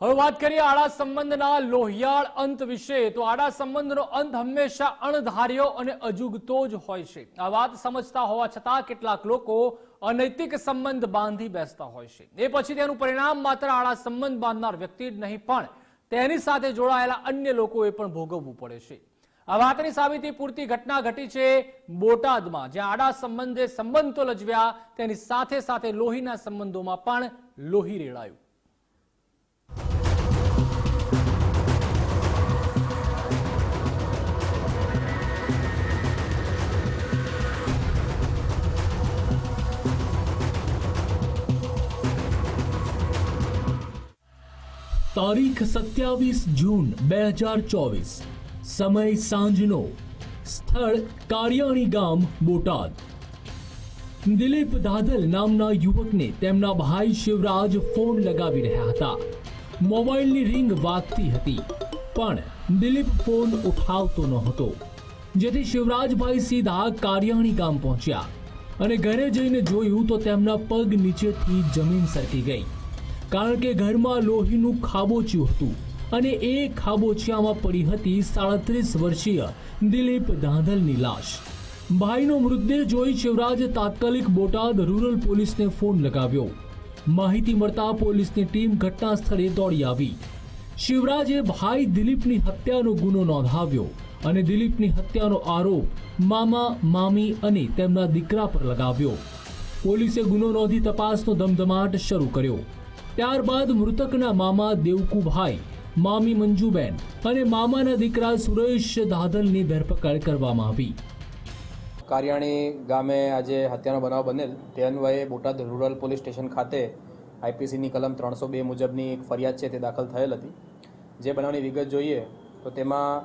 હવે વાત કરીએ આડા સંબંધના લોહિયાળ અંત વિશે, તો આડા સંબંધનો અંત હંમેશા અણધાર્યો અને અજુગતો જ હોય છે. આ વાત સમજતા હોવા છતાં કેટલાક લોકો અનૈતિક સંબંધ બાંધી બેસતા હોય છે. એ પછી તેનું પરિણામ માત્ર આડા સંબંધ બાંધનાર વ્યક્તિ જ નહીં, પણ તેની સાથે જોડાયેલા અન્ય લોકોએ પણ ભોગવવું પડે છે. આ વાતની સાબિતી પૂરતી ઘટના ઘટી છે બોટાદમાં, જ્યાં આડા સંબંધે સંબંધ તો લજવ્યા, તેની સાથે સાથે લોહીના સંબંધોમાં પણ લોહી રેડાયું. તારીખ સત્યાવીસ જૂન બે હજાર ચોવીસ. સમય સાંજનો. સ્થળ કારિયાણી ગામ, બોટાદ. દિલીપ દાદલ નામના યુવકને તેમના ભાઈ શિવરાજ ફોન લગાવી રહ્યા હતા. મોબાઈલની રિંગ વાગતી હતી, પણ દિલીપ ફોન ઉઠાવતો ન હતો જેથી શિવરાજભાઈ સીધા કારિયાણી ગામ પહોંચ્યા અને ઘરે જઈને જોયું તો તેમના પગ નીચેથી જમીન સરકી ગઈ. કારણ કે ઘરમાં લોહીનું ખાબોચિયું હતું અને એ ખાબોચિયામાં પડી હતી સાડત્રીસ વર્ષીય દિલીપ ધાંધલની લાશ. ભાઈનો મૃતદેહ જોઈ શિવરાજે તાત્કાલિક બોટાદ રૂરલ પોલીસને ફોન લગાવ્યો. માહિતી મળતા પોલીસની ટીમ ઘટના સ્થળે દોડી આવી. શિવરાજે ભાઈ દિલીપની હત્યાનો ગુનો નોંધાવ્યો અને દિલીપની હત્યાનો આરોપ મામા, મામી અને તેમના દીકરા પર લગાવ્યો. પોલીસે ગુનો નોંધી તપાસનો ધમધમાટ શરૂ કર્યો. ત્યારબાદ મૃતકના મામા દેવકુભાઈ, મામી મંજુબેન અને મામાના દીકરા સુરેશ દાદલની ધરપકડ કરવામાં આવી. કારિયાણી ગામે આજે હત્યાનો બનાવ બનેલ. તે અન્વયે બોટાદ રૂરલ પોલીસ સ્ટેશન ખાતે આઈપીસીની કલમ ત્રણસો બે મુજબની એક ફરિયાદ છે તે દાખલ થયેલ હતી. જે બનાવની વિગત જોઈએ તો તેમાં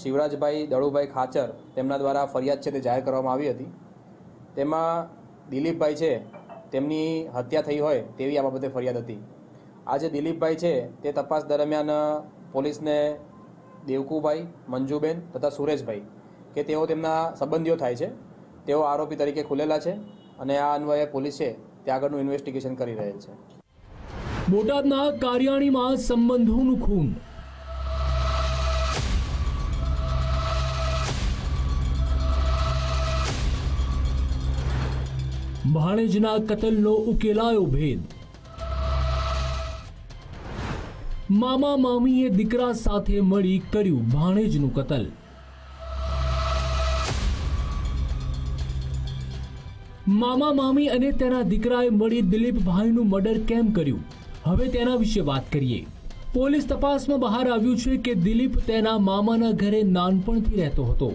શિવરાજભાઈ, દળુભાઈ ખાચર તેમના દ્વારા ફરિયાદ છે તે જાહેર કરવામાં આવી હતી. તેમાં દિલીપભાઈ છે તેમની હત્યા થઈ હોય તેવી આ બાબતે ફરિયાદ હતી. આ જે દિલીપભાઈ છે, તે તપાસ દરમિયાન પોલીસને દેવકુભાઈ, મંજુબેન તથા સુરેશભાઈ કે તેઓ તેમના સંબંધીઓ થાય છે, તેઓ આરોપી તરીકે ખુલેલા છે અને આ અન્વયે પોલીસ છે તે આગળનું ઇન્વેસ્ટિગેશન કરી રહેલ છે. બોટાદના કારિયાણીમાં સંબંધોનું ખૂન ભાણેજના કતલનો ઉકેલાયો ભેદ. મામા મામીએ દીકરા સાથે મળી કર્યું ભાણેજનું કતલ. મામા મામી અને તેના દીકરાએ મળી દિલીપભાઈનું મર્ડર કેમ કર્યું? હવે તેના વિશે વાત કરીએ. પોલીસ તપાસમાં બહાર આવ્યું છે કે દિલીપ તેના મામાના ઘરે નાનપણથી રહેતો હતો.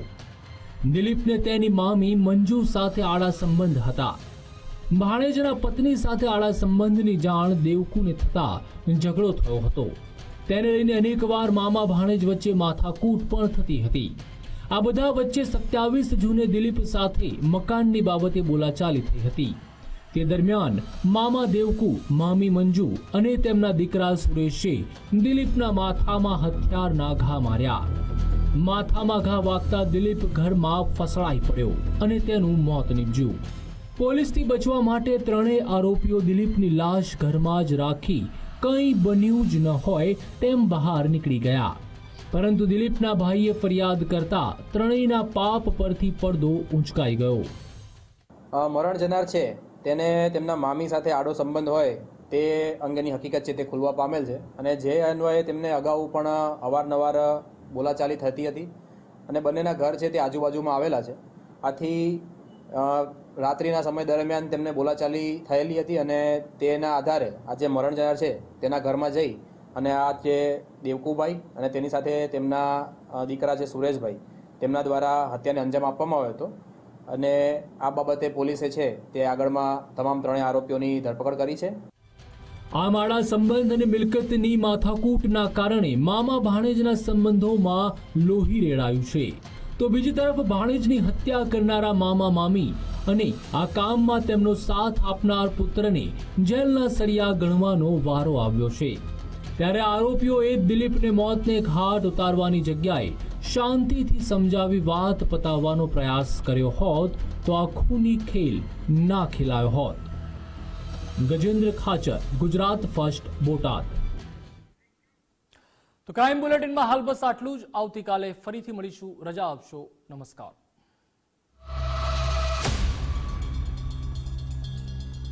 દિલીપને તેની મામી મંજુ સાથે આડા સંબંધ હતા. ભાણેજના પત્ની સાથે આડા સંબંધની જાણ દેવકુને થતા ઝઘડો થયો હતો. તેને લઈને અનેકવાર મામા ભાણેજ વચ્ચે માથાકૂટ પણ થતી હતી. આ બધા વચ્ચે સત્યાવીસ જૂને દિલીપ સાથે મકાનની બાબતે બોલાચાલી થઈ હતી. તે દરમિયાન મામા દેવકુ, મામી મંજુ અને તેમના દીકરા સુરેશે દિલીપના માથામાં હથિયારના ઘા માર્યા. માથામાં ઘા વાગતા દિલીપ ઘરમાં ફસડાઈ પડ્યો અને તેનું મોત નીપજ્યું. પોલીસથી બચવા માટે ત્રણેય આરોપીઓ દિલીપની લાશ ઘરમાં જ રાખી કંઈ બન્યું જ ન હોય તેમ બહાર નીકળી ગયા. પરંતુ દિલીપના ભાઈએ ફરિયાદ કરતા ત્રણેયના પાપ પરથી પડદો ઊંચકાઈ ગયો. મરણ જનાર છે. તેને તેમના મામી સાથે આડો સંબંધ હોય તે અંગેની હકીકત છે તે ખુલવા પામેલ છે. અને જે અન્વયે તેમને અગાઉ પણ અવારનવાર બોલાચાલી થતી હતી અને બંનેના ઘર છે તે આજુબાજુમાં આવેલા છે. આથી રાત્રિના સમય દરમિયાન તેમને બોલાચાલી થયેલી હતી અને તેના આધારે આ જે મરણ જનાર છે તેના ઘરમાં જઈ અને આ જે દેવકુભાઈ અને તેની સાથે તેમના દીકરા છે સુરેશભાઈ, તેમના દ્વારા હત્યાને અંજામ આપવામાં આવ્યો હતો. અને આ બાબતે પોલીસે છે તે આગળમાં તમામ ત્રણેય આરોપીઓની ધરપકડ કરી છે. આ માળા સંબંધ અને મિલકતની માથાકૂટના કારણે મામા ભાણેજના સંબંધોમાં લોહી રેડાયું છે. તો બીજી તરફ ભાણેજની હત્યા કરનારા મામા મામી અને આ કામમાં તેમનો સાથ આપનાર પુત્રને જેલના સળિયા ગણવાનો વારો આવ્યો છે. ત્યારે આરોપીઓએ દિલીપને મોતને ઘાટ ઉતારવાની જગ્યાએ શાંતિથી સમજાવી વાત પતાવવાનો પ્રયાસ કર્યો હોત તો આ ખૂની ખેલ ના ખેલાયો હોત. ગજેન્દ્ર ખાચર, ગુજરાત ફર્સ્ટ, બોટાદ. તો ક્રાઇમ બુલેટિનમાં હાલ બસ આટલું જ. આવતીકાલે ફરીથી મળીશું. રજા આપશો. નમસ્કાર.